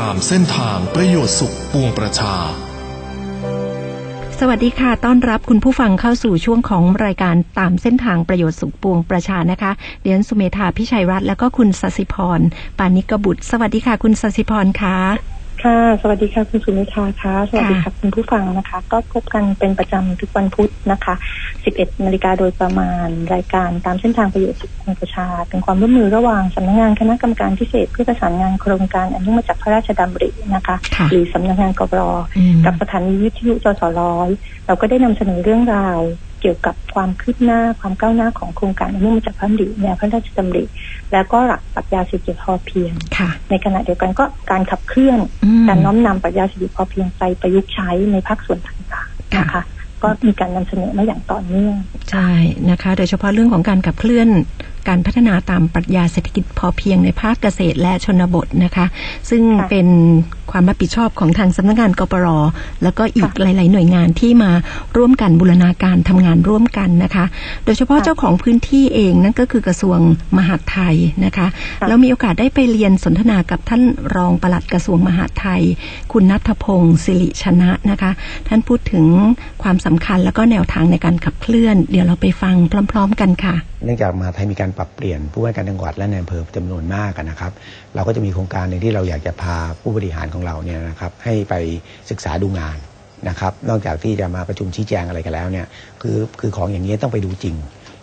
ตามเส้นทางประโยชน์สุขปวงประชา สวัสดีค่ะ ต้อนรับคุณผู้ฟังเข้าสู่ช่วงของรายการตามเส้นทางประโยชน์สุขปวงประชานะคะ เดียนสุเมธาพิชัยรัตน์และก็คุณสสิพร ปานิกบุตร สวัสดีค่ะ คุณสสิพรค่ะ ค่ะ สวัสดีค่ะคุณสุนิธาค่ะ สวัสดีค่ะคุณผู้ฟังนะคะ ก็พบกันเป็นประจำทุกวันพุธนะคะ 11 นาฬิกาโดยประมาณรายการตามเส้นทางประโยชน์สุขของประชา เป็นความร่วมมือระหว่างสำนักงานคณะกรรมการพิเศษเพื่อประสานงานโครงการอันเนื่องมาจากพระราชดำรินะคะค่ะหรือสำนักงานกบรอืมกับสถานีวิทยุจสร้อยเราก็ได้นำเสนอเรื่องราว เกี่ยวกับความคืบหน้าความก้าวหน้าของโครงการอันเนื่องมาจากพระดำริแนวพระราชดำริแล้วก็หลักปรัชญาเศรษฐกิจพอเพียงค่ะในขณะเดียวกันก็การขับเคลื่อนอืมการน้อมนำปรัชญาเศรษฐกิจพอเพียงไปประยุกต์ใช้ในภาคส่วนต่างๆนะคะค่ะ ก็มีการนำเสนอมาอย่างต่อเนื่องใช่นะคะ โดยเฉพาะเรื่องของการขับเคลื่อนการพัฒนาตามปรัชญาเศรษฐกิจพอเพียงในภาคเกษตรและชนบทนะคะ ซึ่งค่ะเป็นความรับผิดชอบของทางสำนักงานกปรแล้วก็อีกหลาย ๆ หน่วยงานที่มาร่วมกันบูรณาการทำงานร่วมกันนะคะ โดยเฉพาะค่ะเจ้าของพื้นที่เองนั่นก็คือกระทรวงมหาดไทยนะคะค่ะแล้วมีโอกาสได้ไปเรียนสนทนากับท่านรองปลัดกระทรวงมหาดไทย คุณนัทพงศ์สิริชนะนะคะ ท่านพูดถึงความสำคัญแล้วก็แนวทางในการขับเคลื่อน เดี๋ยวเราไปฟังพร้อม ๆ กันค่ะ เนื่องจากมหาไทยมีการปรับเปลี่ยนผู้ว่าการจังหวัดและในอำเภอจำนวนมากนะครับ เราก็จะมีโครงการหนึ่งที่เราอยากจะพาผู้บริหารของเราเนี่ยนะครับให้ไปศึกษาดูงานนะครับนอกจากที่จะมาประชุมชี้แจงอะไรกันแล้วเนี่ยคือคือของอย่างนี้ต้องไปดูจริง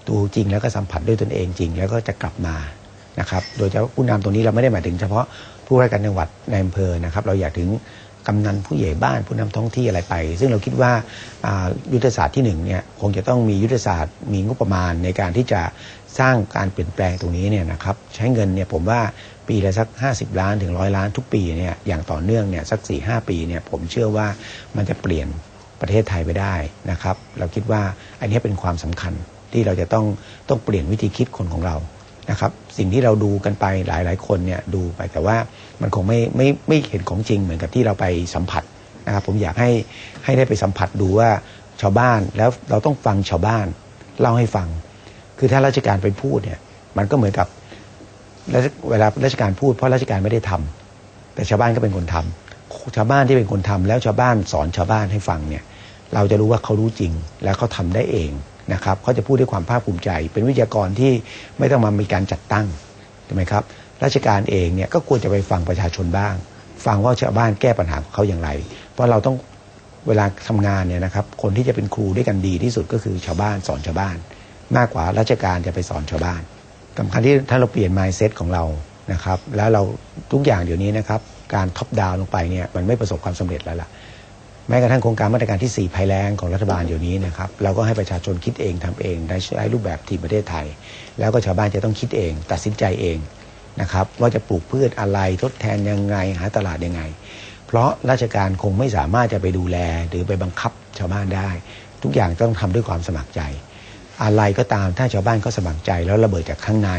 ดูจริงแล้วก็สัมผัสด้วยตนเองจริง แล้วก็จะกลับมานะครับโดยเฉพาะผู้นำตรงนี้เราไม่ได้หมายถึงเฉพาะผู้ว่าการจังหวัดในอำเภอนะครับเราอยากถึง กำนันผู้ใหญ่บ้านผู้นำท้องที่อะไรไป ซึ่งเราคิดว่ายุทธศาสตร์ที่หนึ่งเนี่ยคงจะต้องมียุทธศาสตร์มีงบประมาณในการที่จะสร้างการเปลี่ยนแปลงตรงนี้เนี่ยนะครับใช้เงินเนี่ยผมว่าปีละสัก 50 ล้านถึงร้อยล้านทุกปีเนี่ยอย่างต่อเนื่องเนี่ยสัก4ีหปีเนี่ยผมเชื่อว่ามันจะเปลี่ยนประเทศไทยไปได้นะครับ เราคิดว่าอันนี้เป็นความสำคัญที่เราจะต้องต้องเปลี่ยนวิธีคิดคนของเรา นะครับสิ่งที่เราดูกันไปหลาย ๆ คนเนี่ยดูไปแต่ว่ามันคงไม่ไม่ไม่เห็นของจริงเหมือนกับที่เราไปสัมผัสนะครับผมอยากให้ให้ได้ไปสัมผัสดูว่าชาวบ้านแล้วเราต้องฟังชาวบ้านเล่าให้ฟัง คือถ้าราชการไปพูดเนี่ยมันก็เหมือนกับเวลาราชการพูดเพราะราชการไม่ได้ทำแต่ชาวบ้านก็เป็นคนทำชาวบ้านที่เป็นคนทำแล้วชาวบ้านสอนชาวบ้านให้ฟังเนี่ยเราจะรู้ว่าเขารู้จริงแล้วเขาทำได้เอง นะครับเขาจะพูดด้วยความภาคภูมิใจ เป็นวิทยากรที่ไม่ต้องมามีการจัดตั้งถูกไหมครับราชการเองเนี่ยก็ควรจะไปฟังประชาชนบ้าง ฟังว่าชาวบ้านแก้ปัญหาของเขาอย่างไร เพราะเราต้องเวลาทำงานเนี่ยนะครับคนที่จะเป็นครูด้วยกันดีที่สุดก็คือชาวบ้านสอนชาวบ้าน มากกว่าราชการจะไปสอนชาวบ้านสำคัญที่ถ้าเราเปลี่ยน mindset ของเรานะครับแล้วเราทุกอย่างเดี๋ยวนี้นะครับการท็อปดาวลงไปเนี่ยมันไม่ประสบความสำเร็จแล้วล่ะ แม้กระทั่งโครงการมาตรการที่ 4 ภัยแล้งของรัฐบาลเดี๋ยวนี้นะครับเราก็ให้ประชาชนคิดเองทำเองได้ใช้รูปแบบทีมประเทศไทย แล้วก็ชาวบ้านจะต้องคิดเอง ตัดสินใจเองนะครับว่าจะปลูกพืชอะไรทดแทนยังไงหาตลาดยังไง เพราะราชการคงไม่สามารถจะไปดูแลหรือไปบังคับชาวบ้านได้ ทุกอย่างต้องทำด้วยความสมัครใจ อะไรก็ตามถ้าชาวบ้านก็สมัครใจแล้วระเบิดจากข้างใน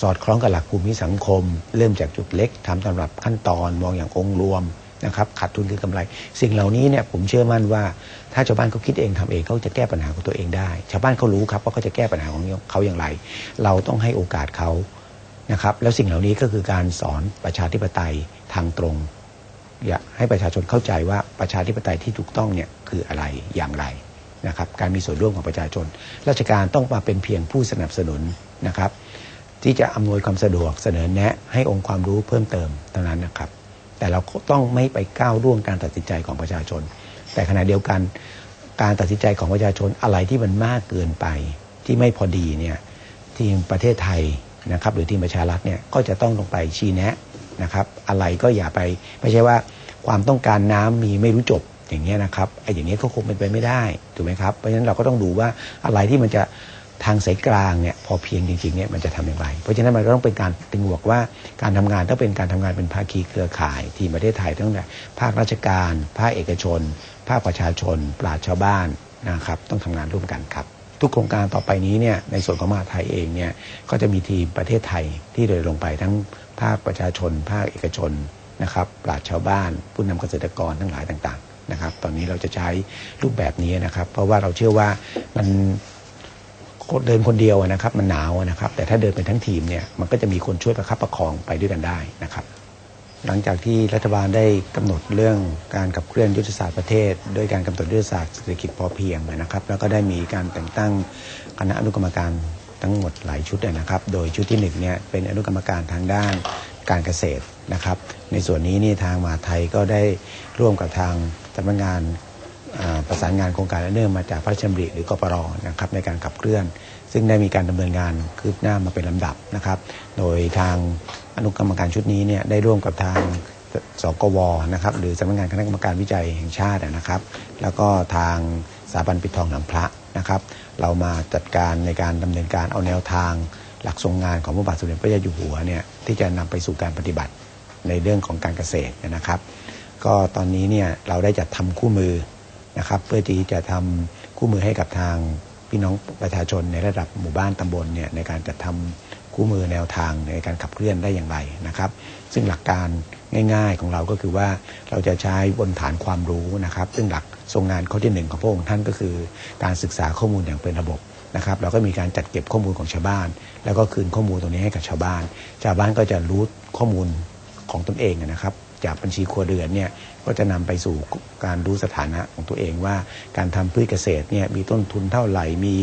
สอดคล้องกับหลักภูมิสังคม เริ่มจากจุดเล็กทำตำรับขั้นตอนมองอย่างองค์รวม นะครับขาดทุนคือกำไร สิ่งเหล่านี้เนี่ยผมเชื่อมั่นว่า ถ้าชาวบ้านเขาคิดเองทำเองเขาจะแก้ปัญหาของตัวเองได้ ชาวบ้านเขารู้ครับว่าเขาจะแก้ปัญหาของเขาอย่างไร เราต้องให้โอกาสเขานะครับแล้วสิ่งเหล่านี้ก็คือการสอนประชาธิปไตยทางตรง อยากให้ประชาชนเข้าใจว่าประชาธิปไตยที่ถูกต้องเนี่ยคืออะไรอย่างไรนะครับการมีส่วนร่วมของประชาชน ราชการต้องมาเป็นเพียงผู้สนับสนุนนะครับ ที่จะอำนวยความสะดวกเสนอแนะให้องค์ความรู้เพิ่มเติมเท่านั้นนะครับ แต่เราต้องไม่ไปก้าวล่วงการตัดสินใจของประชาชน แต่ขณะเดียวกันการตัดสินใจของประชาชนอะไรที่มันมากเกินไป ที่ไม่พอดีเนี่ยทีมประเทศไทยนะครับหรือทีมประชารัฐเนี่ยก็จะต้องลงไปชี้แนะนะครับอะไรก็อย่าไปไม่ใช่ว่าความต้องการน้ำมีไม่รู้จบอย่างเงี้ยนะครับไอ้อย่างเงี้ยก็คงเป็นไปไม่ได้ถูกไหมครับเพราะฉะนั้นเราก็ต้องดูว่าอะไรที่มันจะ ทางสายกลางเนี่ยพอเพียงจริงๆเนี่ยมันจะทำอย่างไร เพราะฉะนั้นมันก็ต้องเป็นการตึงบอกว่าการทำงานต้องเป็นการทำงานเป็นภาคีเครือข่าย ทีมประเทศไทยตั้งแต่ภาคราชการ ภาคเอกชน ภาคประชาชน ปราชชาวบ้านนะครับต้องทำงานร่วมกันครับทุกโครงการต่อไปนี้เนี่ยในส่วนของมหาไทยเองเนี่ยก็จะมีทีมประเทศไทยที่เดินลงไปทั้งภาคประชาชน ภาคเอกชนนะครับปราชชาวบ้าน ผู้นำเกษตรกรทั้งหลายต่างๆนะครับตอนนี้เราจะใช้รูปแบบนี้นะครับ เพราะว่าเราเชื่อว่ามัน เดินคนเดียวนะครับ มันหนาวนะครับ แต่ถ้าเดินเป็นทั้งทีมเนี่ยมันก็จะมีคนช่วยประคับประคองไปด้วยกันได้นะครับ หลังจากที่รัฐบาลได้กำหนดเรื่องการขับเคลื่อนยุทธศาสตร์ประเทศ ด้วยการกำหนดยุทธศาสตร์เศรษฐกิจพอเพียงนะครับ แล้วก็ได้มีการแต่งตั้งคณะอนุกรรมการทั้งหมดหลายชุดนะครับ โดยชุดที่หนึ่งเนี่ยเป็นอนุกรรมการทางด้านการเกษตรนะครับ ในส่วนนี้นี่ทางมหาไทยก็ได้ร่วมกับทางสำนักงาน ประสานงานโครงการเนื่องมาจากพระราชดำริหรือกปรนะครับในการขับเคลื่อน ซึ่งได้มีการดำเนินงานคืบหน้ามาเป็นลำดับนะครับ โดยทางอนุกรรมการชุดนี้เนี่ยได้ร่วมกับทางสกวนะครับหรือสำนักงานคณะกรรมการวิจัยแห่งชาตินะครับ แล้วก็ทางสถาบันปิดทองหลังพระนะครับ เรามาจัดการในการดำเนินการเอาแนวทางหลักทรงงานของพระบาทสมเด็จพระเจ้าอยู่หัวเนี่ยที่จะนำไปสู่การปฏิบัติในเรื่องของการเกษตรนะครับ ก็ตอนนี้เนี่ยเราได้จัดทำคู่มือ นะครับเพื่อที่จะทำคู่มือให้กับทางพี่น้องประชาชนในระดับหมู่บ้านตำบลเนี่ยในการจัดทำคู่มือแนวทางในการขับเคลื่อนได้อย่างไรนะครับ ซึ่งหลักการง่าย ๆของเราก็คือว่าเราจะใช้บนฐานความรู้นะครับ ซึ่งหลักทรงงานข้อที่หนึ่งของพระองค์ท่านก็คือ การศึกษาข้อมูลอย่างเป็นระบบนะครับเราก็มีการจัดเก็บข้อมูลของชาวบ้าน แล้วก็คืนข้อมูลตรงนี้ให้กับชาวบ้าน ชาวบ้านก็จะรู้ข้อมูลของตนเองนะครับ จากบัญชีครัวเรือนเนี่ยก็จะนำไปสู่การรู้สถานะของตัวเองว่า การทำพืชเกษตรเนี่ยมีต้นทุนเท่าไหร่มี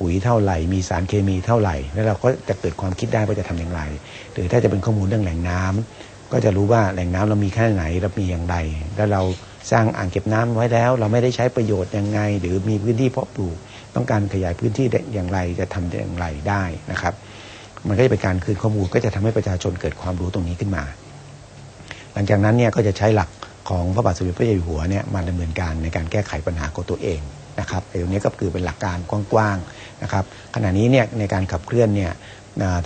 ปุ๋ยเท่าไหร่ มีสารเคมีเท่าไหร่ แล้วเราก็จะเกิดความคิดได้ว่าจะทำอย่างไร หรือถ้าจะเป็นข้อมูลเรื่องแหล่งน้ำก็จะรู้ว่าแหล่งน้ำเรามีแค่ไหนเรามีอย่างไร แล้วเราสร้างอ่างเก็บน้ำไว้แล้ว เราไม่ได้ใช้ประโยชน์ยังไง หรือมีพื้นที่เพาะปลูก ต้องการขยายพื้นที่อย่างไรจะทำอย่างไรได้นะครับ มันก็จะเป็นการคืนข้อมูลก็จะทำให้ประชาชนเกิดความรู้ตรงนี้ขึ้นมา หลังจากนั้นเนี่ยก็จะใช้หลักของพระบาทสมเด็จพระเจ้าอยู่หัวเนี่ยมาดำเนินการในการแก้ไขปัญหาของตัวเองนะครับตรงนี้ก็คือเป็นหลักการกว้างๆนะครับขณะนี้เนี่ยในการขับเคลื่อนเนี่ย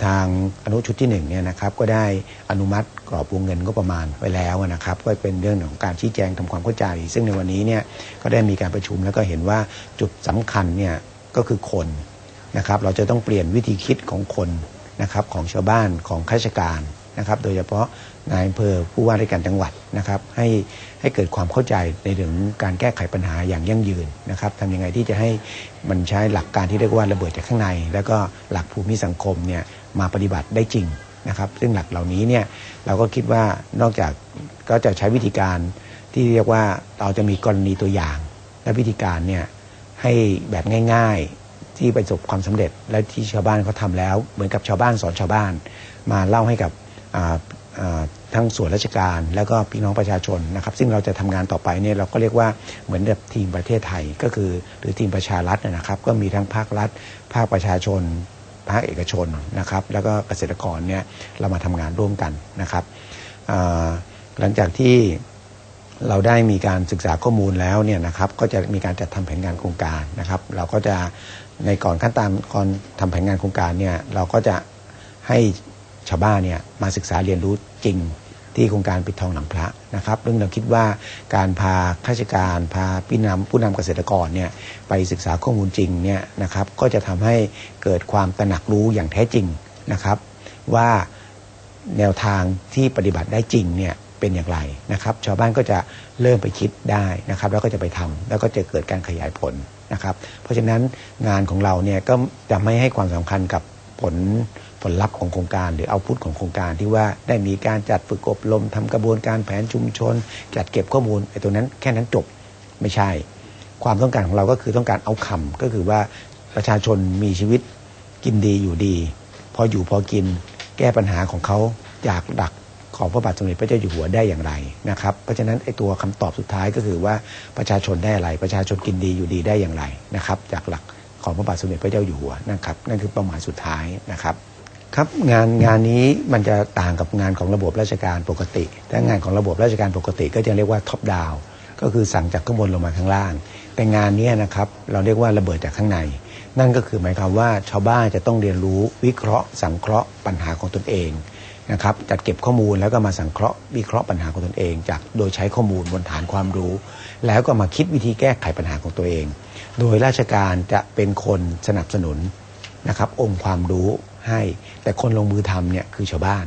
ทางอนุชุดที่1เนี่ยนะครับก็ได้อนุมัติกรอบวงเงินก็ประมาณไว้แล้วนะครับ ก็เป็นเรื่องของการชี้แจงทำความเข้าใจ ซึ่งในวันนี้เนี่ยก็ได้มีการประชุมแล้วก็เห็นว่าจุดสำคัญเนี่ยก็คือคนนะครับ เราจะต้องเปลี่ยนวิธีคิดของคนนะครับของชาวบ้านของข้าราชการ นะครับ โดยเฉพาะนายอำเภอผู้ว่าราชการจังหวัดนะครับให้ให้เกิดความเข้าใจในเรื่องการแก้ไขปัญหาอย่างยั่งยืนนะครับทำยังไงที่จะให้มันใช้หลักการที่เรียกว่าระเบิดจากข้างใน แล้วก็หลักภูมิสังคมเนี่ยมาปฏิบัติได้จริงนะครับซึ่งหลักเหล่านี้เนี่ยเราก็คิดว่านอกจากก็จะใช้วิธีการที่เรียกว่าเราจะมีกรณีตัวอย่าง และวิธีการเนี่ยให้แบบง่าย ๆที่ประสบความสำเร็จ และที่ชาวบ้านเขาทาแล้ว เหมือนกับชาวบ้านสอนชาวบ้าน มาเล่าให้กับ ทั้งส่วนราชการแล้วก็พี่น้องประชาชนนะครับ ซึ่งเราจะทำงานต่อไปเนี่ยเราก็เรียกว่าเหมือนแบบทีมประเทศไทยก็คือหรือทีมประชารัฐนะครับ ก็มีทั้งภาครัฐ ภาคประชาชน ภาคเอกชนนะครับ แล้วก็เกษตรกรเนี่ยเรามาทำงานร่วมกันนะครับหลังจากที่เราได้มีการศึกษาข้อมูลแล้วเนี่ยนะครับก็จะมีการจัดทำแผนงานโครงการนะครับ เราก็จะในก่อนขั้นตอนก่อนทำแผนงานโครงการเนี่ยเราก็จะให้ ชาวบ้านเนี่ยมาศึกษาเรียนรู้จริงที่โครงการปิดทองหลังพระนะครับเรื่องเราคิดว่าการพาข้าราชการ พาพี่นำผู้นำเกษตรกรเนี่ยไปศึกษาข้อมูลจริงเนี่ยนะครับก็จะทำให้เกิดความตระหนักรู้อย่างแท้จริงนะครับ ว่าแนวทางที่ปฏิบัติได้จริงเนี่ยเป็นอย่างไรนะครับ ชาวบ้านก็จะเริ่มไปคิดได้นะครับ แล้วก็จะไปทำแล้วก็จะเกิดการขยายผลนะครับ เพราะฉะนั้นงานของเราเนี่ยก็จะไม่ให้ความสำคัญกับผล ผลลัพธ์ของโครงการหรือเอาพุทของโครงการที่ว่าได้มีการจัดฝึกอบรมทำกระบวนการแผนชุมชน จัดเก็บข้อมูลไอ้ตรงนั้นแค่นั้นจบไม่ใช่ ความต้องการของเราก็คือต้องการเอาคำก็คือว่าประชาชนมีชีวิตกินดีอยู่ดี พออยู่พอกินแก้ปัญหาของเขาจากหลักของพระบาทสมเด็จพระเจ้าอยู่หัวได้อย่างไรนะครับ เพราะฉะนั้นไอ้ตัวคำตอบสุดท้ายก็คือว่าประชาชนได้อะไร ประชาชนกินดีอยู่ดีได้อย่างไรนะครับ จากหลักของพระบาทสมเด็จพระเจ้าอยู่หัวนะครับ นั่นคือเป้าหมายสุดท้ายนะครับ ครับงานงานนี้มันจะต่างกับงานของระบบราชการปกติถ้างานของระบบราชการปกติก็จะเรียกว่าท็อปดาวก็คือสั่งจากข้างบนลงมาข้างล่าง แต่งานนี้นะครับเราเรียกว่าระเบิดจากข้างใน นั่นก็คือหมายความว่าชาวบ้านจะต้องเรียนรู้วิเคราะห์ สังเคราะห์ปัญหาของตนเองนะครับจัดเก็บข้อมูลแล้วก็มาสังเคราะห์วิเคราะห์ปัญหาของตนเอง จากโดยใช้ข้อมูลบนฐานความรู้ แล้วก็มาคิดวิธีแก้ไขปัญหาของตัวเอง โดยราชการจะเป็นคนสนับสนุน นะครับองค์ความรู้ให้ แต่คนลงมือทำเนี่ยคือชาวบ้าน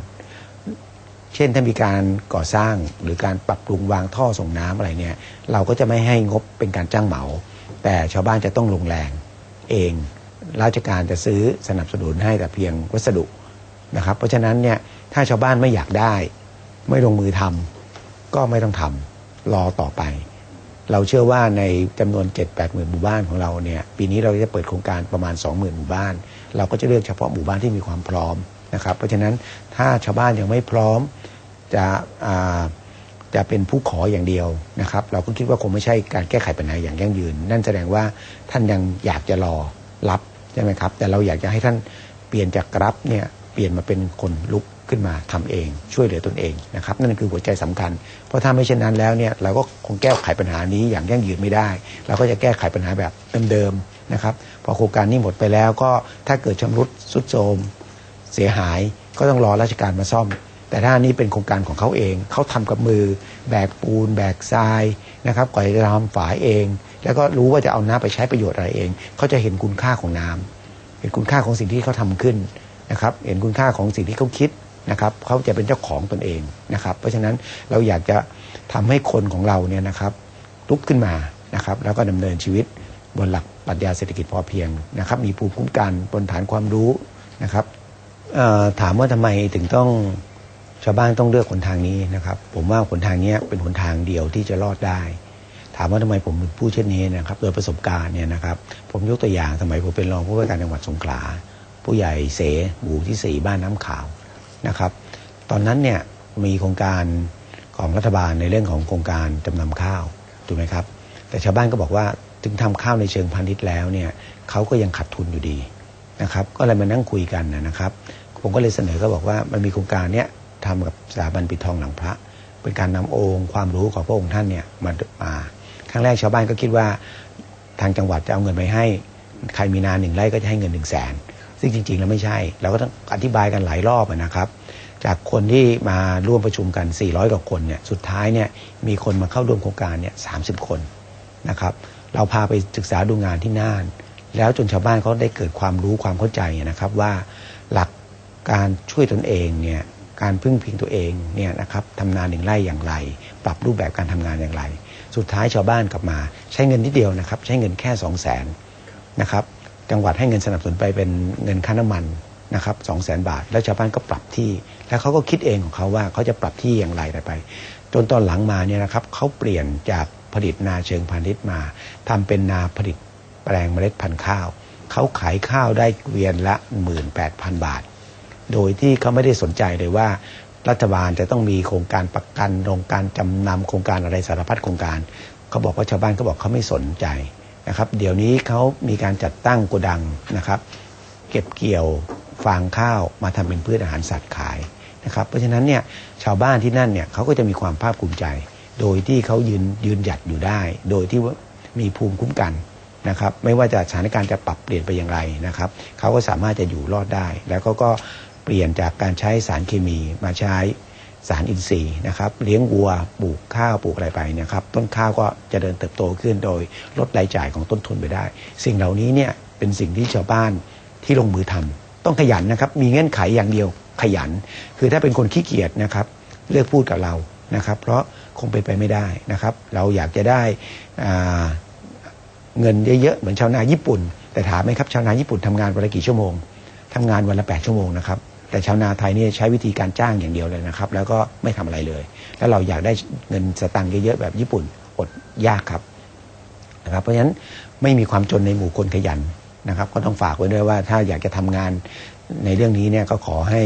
เช่นถ้ามีการก่อสร้างหรือการปรับปรุงวางท่อส่งน้ำอะไรเนี่ยเราก็จะไม่ให้งบเป็นการจ้างเหมา แต่ชาวบ้านจะต้องลงแรงเองราชการจะซื้อสนับสนุนให้แต่เพียงวัสดุนะครับ เพราะฉะนั้นเนี่ยถ้าชาวบ้านไม่อยากได้ ไม่ลงมือทำก็ไม่ต้องทำรอต่อไปเราเชื่อว่าในจำนวน 7 8 0 0 0 0 หมู่บ้านของเราเนี่ย ปีนี้เราจะเปิดโครงการประมาณ 20,000 หมู่บ้าน เราก็จะเลือกเฉพาะหมู่บ้านที่มีความพร้อมนะครับ เพราะฉะนั้นถ้าชาวบ้านยังไม่พร้อมจะจะเป็นผู้ขออย่างเดียวนะครับ เราก็คิดว่าคงไม่ใช่การแก้ไขปัญหาอย่างยั่งยืน นั่นแสดงว่าท่านยังอยากจะรอรับใช่ไหมครับ แต่เราอยากจะให้ท่านเปลี่ยนจากรับเนี่ยเปลี่ยนมาเป็นคนลุกขึ้นมาทำเอง ช่วยเหลือตนเองนะครับ นั่นคือหัวใจสำคัญ เพราะถ้าไม่เช่นนั้นแล้วเนี่ยเราก็คงแก้ไขปัญหานี้อย่างยั่งยืนไม่ได้ เราก็จะแก้ไขปัญหาแบบเดิมนะครับพอโครงการนี้หมดไปแล้วก็ถ้าเกิดชำรุดสุดโทรมเสียหายก็ต้องรอราชการมาซ่อม แต่ถ้าอันนี้เป็นโครงการของเขาเอง เขาทำกับมือ แบกปูน แบกทรายนะครับก่อนจะทำฝายเอง แล้วก็รู้ว่าจะเอาน้ำไปใช้ประโยชน์อะไรเอง เขาจะเห็นคุณค่าของน้ำเห็นคุณค่าของสิ่งที่เขาทำขึ้นนะครับ เห็นคุณค่าของสิ่งที่เขาคิดนะครับเขาจะเป็นเจ้าของตนเองนะครับ เพราะฉะนั้นเราอยากจะทำให้คนของเราเนี่ยนะครับลุกขึ้นมานะครับ แล้วก็ดำเนินชีวิต บนหลักปรัชญาเศรษฐกิจพอเพียงนะครับ มีภูมิคุ้มกันบนฐานความรู้นะครับถามว่าทำไมถึงต้องชาวบ้านต้องเลือกหนทางนี้นะครับ ผมว่าหนทางนี้เป็นหนทางเดียวที่จะรอดได้ ถามว่าทำไมผมพูดเช่นนี้นะครับโดยประสบการณ์เนี่ยนะครับ ผมยกตัวอย่างสมัยผมเป็นรองผู้ว่าการจังหวัดสงขลาผู้ใหญ่เสหมู่ที่สี่บ้านน้ำขาวนะครับ ตอนนั้นเนี่ยมีโครงการของรัฐบาลในเรื่องของโครงการจำนำข้าวถูกไหมครับ แต่ชาวบ้านก็บอกว่า ถึงทำข้าวในเชิงพาณิชย์แล้วเนี่ยเขาก็ยังขาดทุนอยู่ดีนะครับ ก็เลยมานั่งคุยกันนะครับ ผมก็เลยเสนอก็บอกว่ามันมีโครงการเนี้ยทำกับสถาบันปิดทองหลังพระ เป็นการนำองค์ความรู้ของพระองค์ท่านเนี่ยมามาครั้งแรกชาวบ้านก็คิดว่าทางจังหวัดจะเอาเงินไปให้ ใครมีนาหนึ่งไร่ก็จะให้เงินหนึ่งแสนซึ่งจริง ๆ แล้วไม่ใช่ เราก็ต้องอธิบายกันหลายรอบนะครับ จากคนที่มาร่วมประชุมกัน 400 กว่าคนเนี่ยสุดท้ายเนี่ยมีคนมาเข้าร่วมโครงการเนี่ย30คนนะครับ เราพาไปศึกษาดูงานที่น่าน แล้วจนชาวบ้านเขาได้เกิดความรู้ความเข้าใจนะครับว่าหลักการช่วยตนเองเนี่ยการพึ่งพิงตัวเองเนี่ยนะครับทำงานหนึ่งไร่อย่างไร ปรับรูปแบบการทำงานอย่างไร สุดท้ายชาวบ้านกลับมา ใช้เงินนิดเดียวนะครับ ใช้เงินแค่2 0 0แสนนะครับจังหวัดให้เงินสนับสนุนไปเป็นเงินค่าน้ำมันนะครับสองแสนบาท แล้วชาวบ้านก็ปรับที่ แล้วเขาก็คิดเองของเขาว่าเขาจะปรับที่อย่างไรไป จนตอนหลังมาเนี่ยนะครับเขาเปลี่ยนจาก ผลิตนาเชิงพาณิชย์มาทำเป็นนาผลิตแปลงเมล็ดพันธุ์ข้าว เขาขายข้าวได้เกวียนละ 18,000 บาท โดยที่เขาไม่ได้สนใจเลยว่า รัฐบาลจะต้องมีโครงการประกันโครงการจำนำโครงการอะไรสารพัดโครงการเขาบอกว่าชาวบ้านเขาบอกเขาไม่สนใจนะครับ เดี๋ยวนี้เขามีการจัดตั้งโกดังนะครับ เก็บเกี่ยวฟางข้าวมาทำเป็นพืชอาหารสัตว์ขายนะครับ เพราะฉะนั้นเนี่ยชาวบ้านที่นั่นเนี่ยเขาก็จะมีความภาคภูมิใจ โดยที่เขายืนยืนหยัดอยู่ได้ โดยที่มีภูมิคุ้มกันนะครับไม่ว่าจะสถานการณ์จะปรับเปลี่ยนไปอย่างไรนะครับเขาก็สามารถจะอยู่รอดได้ แล้วก็ก็เปลี่ยนจากการใช้สารเคมีมาใช้สารอินทรีย์นะครับเลี้ยงวัวปลูกข้าวปลูกอะไรไปนะครับต้นข้าวก็จะเดินเติบโตขึ้นโดยลดรายจ่ายของต้นทุนไปได้ สิ่งเหล่านี้เนี่ยเป็นสิ่งที่ชาวบ้านที่ลงมือทำต้องขยันนะครับมีเงื่อนไขอย่างเดียวขยัน คือถ้าเป็นคนขี้เกียจนะครับเลือกพูดกับเรา นะครับ เพราะคงเป็นไปไม่ได้นะครับ เราอยากจะได้เงินเยอะๆเหมือนชาวนาญี่ปุ่น แต่ถามไหมครับชาวนาญี่ปุ่นทำงานวันละกี่ชั่วโมงทำงานวันละ 8 ชั่วโมงนะครับแต่ชาวนาไทยนี่ใช้วิธีการจ้างอย่างเดียวเลยนะครับ แล้วก็ไม่ทำอะไรเลย แล้วเราอยากได้เงินสตังค์เยอะๆแบบญี่ปุ่นอดยากครับนะครับเพราะฉะนั้นไม่มีความจนในหมู่คนขยันนะครับ ก็ต้องฝากไว้ด้วยว่าถ้าอยากจะทำงานในเรื่องนี้เนี่ยก็ขอให้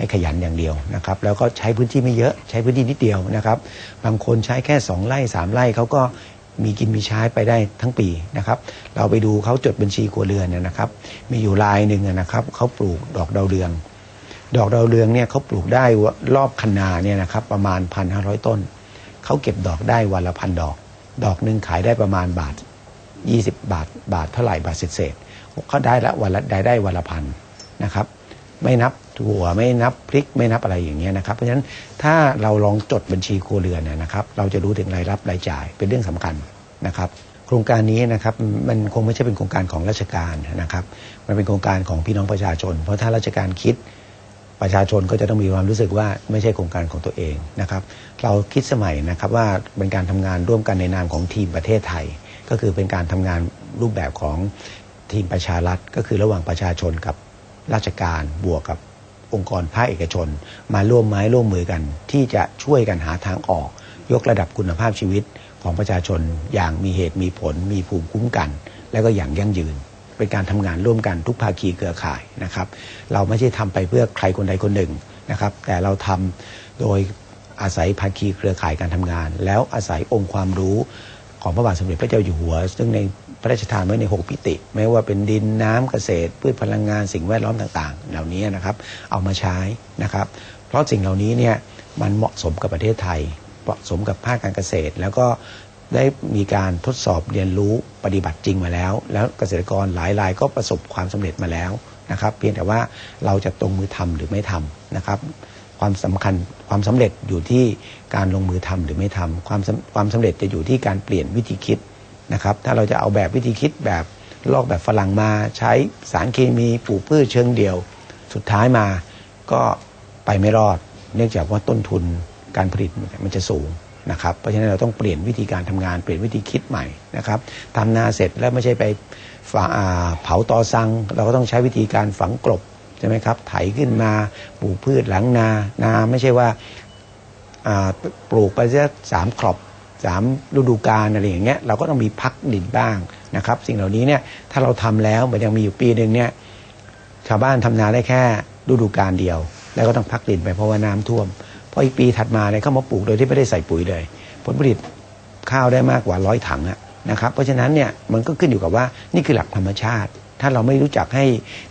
ให้ขยันอย่างเดียวนะครับแล้วก็ใช้พื้นที่ไม่เยอะใช้พื้นที่นิดเดียวนะครับ บางคนใช้แค่ 2 ไร่ 3 ไร่เขาก็มีกินมีใช้ไปได้ทั้งปีนะครับ เราไปดูเขาจดบัญชีครัวเรือนนะครับ มีอยู่รายหนึ่งนะครับเขาปลูกดอกดาวเรือง ดอกดาวเรืองเนี่ยเขาปลูกได้รอบคันนาเนี่ยนะครับประมาณพันห้าร้อยต้นเขาเก็บดอกได้วันละพันดอก ดอกหนึ่งขายได้ประมาณบาทยี่สิบบาท บาทเท่าไหร่บาทเศษเขาได้ละวันละได้ได้วันละพันนะครับ ไม่นับ ถั่วไม่นับพริกไม่นับอะไรอย่างเงี้ยนะครับ เพราะฉะนั้นถ้าเราลองจดบัญชีครัวเรือนนะครับ เราจะรู้ถึงรายรับรายจ่ายเป็นเรื่องสำคัญนะครับโครงการนี้นะครับมันคงไม่ใช่เป็นโครงการของราชการนะครับ มันเป็นโครงการของพี่น้องประชาชน เพราะถ้าราชการคิดประชาชนก็จะต้องมีความรู้สึกว่าไม่ใช่โครงการของตัวเองนะครับ เราคิดสมัยนะครับว่าเป็นการทำงานร่วมกันในนามของทีมประเทศไทย ก็คือเป็นการทำงานรูปแบบของทีมประชารัฐก็คือระหว่างประชาชนกับราชการบวกกับ องค์กรภาคเอกชน มาร่วมไม้ร่วมมือกัน ที่จะช่วยกันหาทางออก ยกระดับคุณภาพชีวิตของประชาชนอย่างมีเหตุมีผล มีภูมิคุ้มกัน และก็อย่างยั่งยืน เป็นการทำงานร่วมกันทุกภาคีเครือข่ายนะครับ เราไม่ใช่ทำไปเพื่อใครคนใดคนหนึ่งนะครับ แต่เราทำโดยอาศัยภาคีเครือข่ายการทำงาน แล้วอาศัยองค์ความรู้ของพระบาทสมเด็จพระเจ้าอยู่หัว ซึ่งใน พระราชทานไว้ใน6ปิติ ไม่ว่าเป็นดินน้ำเกษตร พืชพลังงานสิ่งแวดล้อมต่างๆ เหล่านี้นะครับเอามาใช้นะครับ เพราะสิ่งเหล่านี้เนี่ยมันเหมาะสมกับประเทศไทย เหมาะสมกับภาคการเกษตร แล้วก็ได้มีการทดสอบเรียนรู้ปฏิบัติจริงมาแล้ว แล้วเกษตรกรหลายรายก็ประสบความสำเร็จมาแล้วนะครับ เพียงแต่ว่าเราจะตรงมือทำหรือไม่ทำนะครับความสำคัญความสำเร็จอยู่ที่การลงมือทำหรือไม่ทำความความสำเร็จจะอยู่ที่การเปลี่ยนวิธีคิด นะครับถ้าเราจะเอาแบบวิธีคิดแบบลอกแบบฝรั่งมาใช้สารเคมีปลูกพืชเชิงเดียว สุดท้ายมาก็ไปไม่รอด เนื่องจากว่าต้นทุนการผลิตมันจะสูงนะครับเพราะฉะนั้นเราต้องเปลี่ยนวิธีการทำงานเปลี่ยนวิธีคิดใหม่นะครับทำนาเสร็จแล้วไม่ใช่ไปฝาเผาตอซัง เราก็ต้องใช้วิธีการฝังกลบใช่ไหมครับไถขึ้นมาปลูกพืชหลังนานาไม่ใช่ว่าปลูกไปสักสามครอบ สามฤดูกาลอะไรอย่างเงี้ยเราก็ต้องมีพักดินบ้างนะครับ สิ่งเหล่านี้เนี่ยถ้าเราทำแล้วมันยังมีอยู่ปีหนึ่งเนี่ยชาวบ้านทำนาได้แค่ฤดูกาลเดียว แล้วก็ต้องพักดินไปเพราะว่าน้ำท่วมพออีกปีถัดมาเนี่ยเขามาปลูกโดยที่ไม่ได้ใส่ปุ๋ยเลย ผลผลิตข้าวได้มากกว่าร้อยถังนะครับเพราะฉะนั้นเนี่ยมันก็ขึ้นอยู่กับว่านี่คือหลักธรรมชาติ ถ้าเราไม่รู้จักให้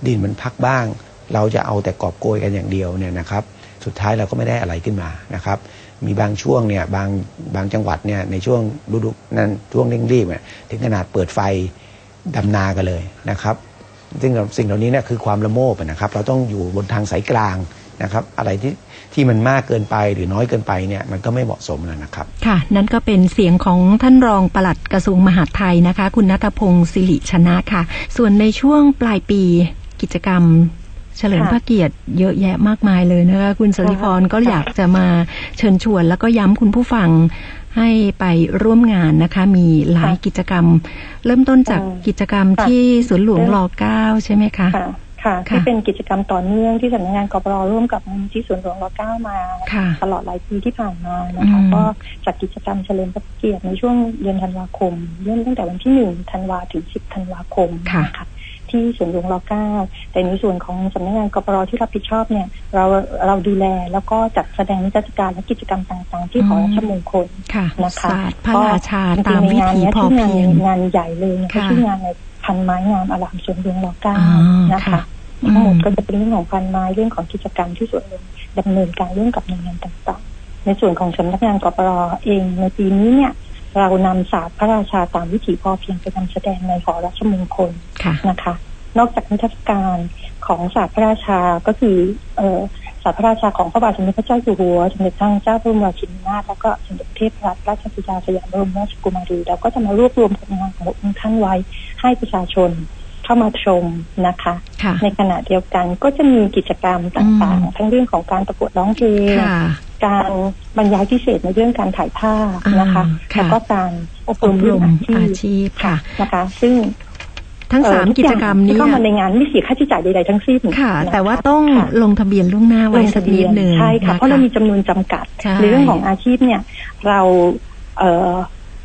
ดินมันพักบ้าง เราจะเอาแต่กอบโกยกันอย่างเดียวเนี่ยนะครับ สุดท้ายเราก็ไม่ได้อะไรขึ้นมานะครับ มีบางช่วงเนี่ยบางบางจังหวัดเนี่ยในช่วงฤดูนั้นช่วงเร่งรีบเนี่ยถึงขนาดเปิดไฟดำนากันเลยนะครับ ซึ่งสิ่งเหล่านี้เนี่ยคือความละโมบนะครับ เราต้องอยู่บนทางสายกลางนะครับ อะไรที่ที่มันมากเกินไปหรือน้อยเกินไปเนี่ยมันก็ไม่เหมาะสมแล้วนะครับ ค่ะ นั่นก็เป็นเสียงของท่านรองปลัดกระทรวงมหาดไทยนะคะ คุณนัทพงศ์สิริชนะค่ะ ส่วนในช่วงปลายปีกิจกรรม เฉลิมพระเกียรติเยอะแยะมากมายเลยนะคะคุณสริพรก็อยากจะมาเชิญชวน แล้วก็ย้ำคุณผู้ฟังให้ไปร่วมงานนะคะ มีหลายกิจกรรม เริ่มต้นจากกิจกรรมที่สวนหลวงรอเก้าใช่ไหมคะค่ะค่ะค่ะที่เป็นกิจกรรมต่อเนื่องที่สำนักงานกปรร่วมกับมูลที่สวนหลวงรอเก้ามาค่ะตลอดหลายปีที่ผ่านมานะคะอืมก็จัดกิจกรรมเฉลิมพระเกียรติในช่วงเดือนธันวาคม เริ่มตั้งแต่วันที่หนึ่งธันวาถึงสิบธันวาคมค่ะนะคะ ที่สวนหลวงรอเก้าแต่ในส่วนของสำนักงานกปรที่รับผิดชอบเนี่ย เราเราดูแลแล้วก็จัดแสดงนิทรรศการและกิจกรรมต่างๆ ที่หอราชมงคลค่ะนะคะศาสตร์พระราชาก็ตามวิถีพอจริงๆในงานเนี้ยเพียงที่งานงานใหญ่เลยเนี่ยค่ะก็ชื่องานในพันไม้งามอารามสวนหลวงรอเก้าอ๋อนะคะค่ะทั้งหมดอืมก็จะเป็นเรื่องของพันไม้เรื่องของกิจกรรมที่ส่วนหนึ่งดำเนินการเรื่องกับหน่วยงานต่างๆ ในส่วนของสำนักงานกปรเองในปีนี้เนี่ย เรานำศาสตร์พระราชาตามวิถีพอเพียงไปนำแสดงในหอราชมงคลค่ะนะคะ นอกจากนิทรรศการของศาสตร์พระราชาก็คือเอ่อศาสตร์พระราชาของพระบาทสมเด็จพระเจ้าอยู่หัวสมเด็จพระเจ้าพระบรมราชินีนาถแล้วก็สมเด็จพระเทพรัตนราชสุดาสยามบรมราชกุมารีเราก็จะมารวบรวมผลงานของพระองค์ท่านไว้ให้ประชาชนเข้ามาชมนะคะค่ะในขณะเดียวกันก็จะมีกิจกรรมต่างอืมๆทั้งเรื่องของการประกวดร้องเพลงค่ะ การบรรยายพิเศษในเรื่องการถ่ายภาพนะคะอ่าค่ะแล้วก็การอบอรมบรเรื่องมอาชีอาพชีพค่ะนะคะ ซึ่งทั้งเอ่อสามทุกิจกรรมที่นี้เข้ามาในงานไม่เสียค่าใช้จ่ายใดๆทั้งสิ้นค่ะนะคะแต่ว่าต้องค่ะลงทะเบียนล่วงหน้าไว้สักนิดหนึ่งใช่ค่ะนเพราะเรามีจำนวนจำกัดใช่ในเรื่องของอาชีพเนี่ย เราเอ่อ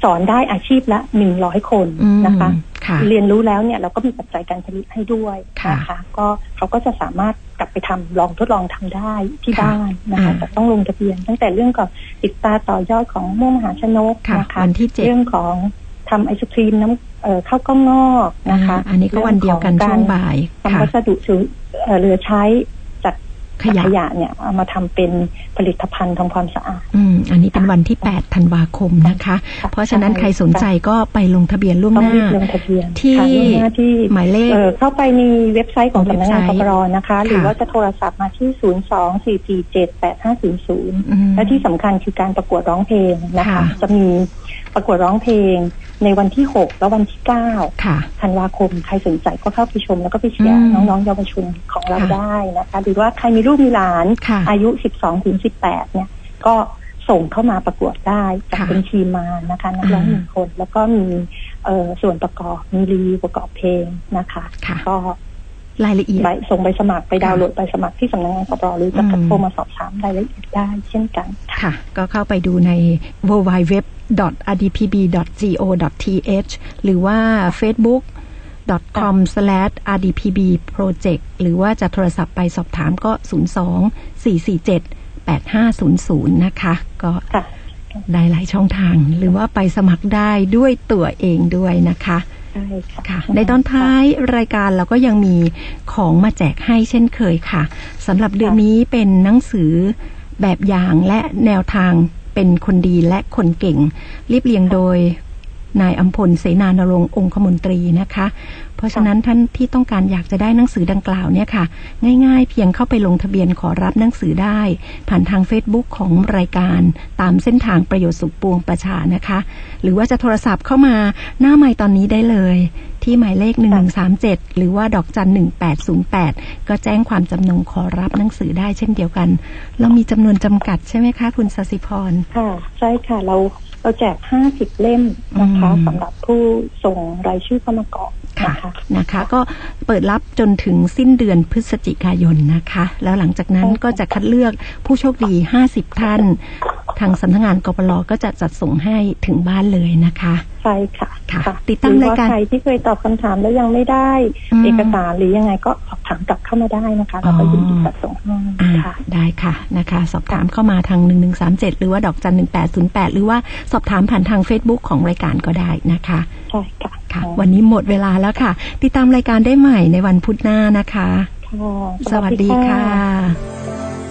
สอนได้อาชีพละหนึ่งร้อยคนอืมนะคะค่ะเรียนรู้แล้วเนี่ยเราก็มีปัจจัยการผลิตให้ด้วยค่ะนะคะก็เขาก็จะสามารถกลับไปทำลองทดลองทำได้ที่ค่ะบ้านนะคะอ่าแต่ต้องลงทะเบียน ตั้งแต่เรื่องของติดตาต่อยอดของม่วงมหาชนกค่ะนะคะวันที่เจ็ดเรื่องของทำไอศครีมน้ำเอ่อข้าวกล้องงอกนะคะอ่าอันนี้ก็วันเดียวกันรื่องช่ขวองบ่ายการค่ะทำวัสดุสื่อเอ่อเหลือใช้จาก ขยะขยะเนี่ยเอามาทำเป็นผลิตภัณฑ์ทำความสะอาดอืมอันนี้เป็นวันที่8ธันวาคมนะคะค่ะเพราะฉะนั้นใช่ใครสนใจก็ไปลงทะเบียนล่วงต้อหงน้ารีบลงทะเบียนที่ค่ะล่วงหน้าที่หมายเลขเอ่อเข้าไปในเว็บไซต์ของเว็บสำนักงานไซกต์ปรนะคะ หรือค่ะว่าจะโทรศัพท์มาที่ 0 2 4 4 7 8 5 0 0อืมและที่สำคัญคือการประกวดร้องเพลงนะคะค่ะจะมี ประกวดร้องเพลงในวันที่ 6 และวันที่ 9 ค่ะธันวาคม ใครสนใจก็เข้าไปชม แล้วก็ไปเชียร์อืมน้องๆเยาวชนของเราค่ะได้นะคะ หรือว่าใครมีลูกมีหลานค่ะอายุ 12 ถึง 18 เนี่ย ก็ส่งเข้ามาประกวดได้จัดค่ะเป็นทีมมานะคะนักร้องอ่าหนึ่งคน แล้วก็มีเอ่อส่วนประกอบมีรีวิวประกอบเพลงนะคะค่ะก็ รายละเอียดใบส่งใบสมัครไปดาวน์โหลดใบสมัครที่สำนักงานกรหรือจะอืมโทรมาสอบถามรายละเอียดได้เช่นกันค่ะค่ะ ก็เข้าไปดูใน www.rdpb.go.th หรือว่า facebook com rdpb project หรือว่าจะโทรศัพท์ไปสอบถามก็ 02 447 8500 นะคะ ก็ค่ะได้หลายช่องทาง หรือว่าไปสมัครได้ด้วยตัวเองด้วยนะคะ ใช่ค่ะค่ะ ในตอนท้ายรายการเราก็ยังมีของมาแจกให้เช่นเคยค่ะสำหรับเดือนนี้เป็นหนังสือแบบอย่างและแนวทางเป็นคนดีและคนเก่ง รีบเรียงโดย นายอัมพลเสนานรงค์องคมนตรีนะคะ เพราะฉะนั้นท่านที่ต้องการอยากจะได้หนังสือดังกล่าวเนี่ยค่ะ ง่ายๆ เพียงเข้าไปลงทะเบียนขอรับหนังสือได้ ผ่านทาง Facebook ของรายการตามเส้นทางประโยชน์สุขปวงประชานะคะ หรือว่าจะโทรศัพท์เข้ามาหน้าไมค์ตอนนี้ได้เลย ที่หมายเลข 1137 หรือว่าดอกจัน 1808 ก็แจ้งความจำนงขอรับหนังสือได้เช่นเดียวกัน เรามีจำนวนจำกัดใช่ไหมคะ คุณสสิพรค่ะใช่ค่ะเรา เราแจกห้าสิบเล่มนะคะอืมสำหรับผู้ส่งรายชื่อเข้ามาก่อนค่ะนะคะนะคะ ก็เปิดรับจนถึงสิ้นเดือนพฤศจิกายนนะคะ แล้วหลังจากนั้นใช่ค่ะก็จะคัดเลือกผู้โชคดี 50 ท่าน ทางสำนักงานกปรก็จะจัดส่งให้ถึงบ้านเลยนะคะใช่ค่ะค่ะ ติดตามรายการหอว่าใครที่เคยตอบคำถามแล้วยังไม่ได้อืมเอกสารหรือยังไงก็สอบถามกลับเข้ามาได้นะคะเราก็ยินดีจัดส่งให้อ่าค่ะได้ค่ะนะคะ สอบถามเข้ามาทาง1137หรือว่าดอกจัน1808หรือว่าสอบถามผ่านทาง Facebook ของรายการก็ได้นะคะใช่ค่ะ ค่ะ วันนี้หมดเวลาแล้วค่ะ ติดตามรายการได้ใหม่ในวันพุธหน้านะคะค่ะสวัสดีค่ะ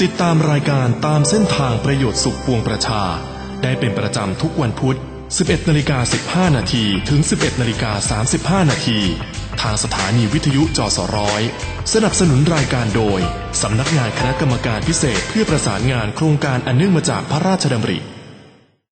ติดตามรายการตามเส้นทางประโยชน์สุขปวงประชา ได้เป็นประจำทุกวันพุธ 11นาฬิกา15นาทีถึง 11นาฬิกา35นาทีทางสถานีวิทยุจสร้อยสนับสนุนรายการโดย สำนักงานคณะกรรมการพิเศษเพื่อประสานงานโครงการอันเนื่องมาจากพระราชดำริ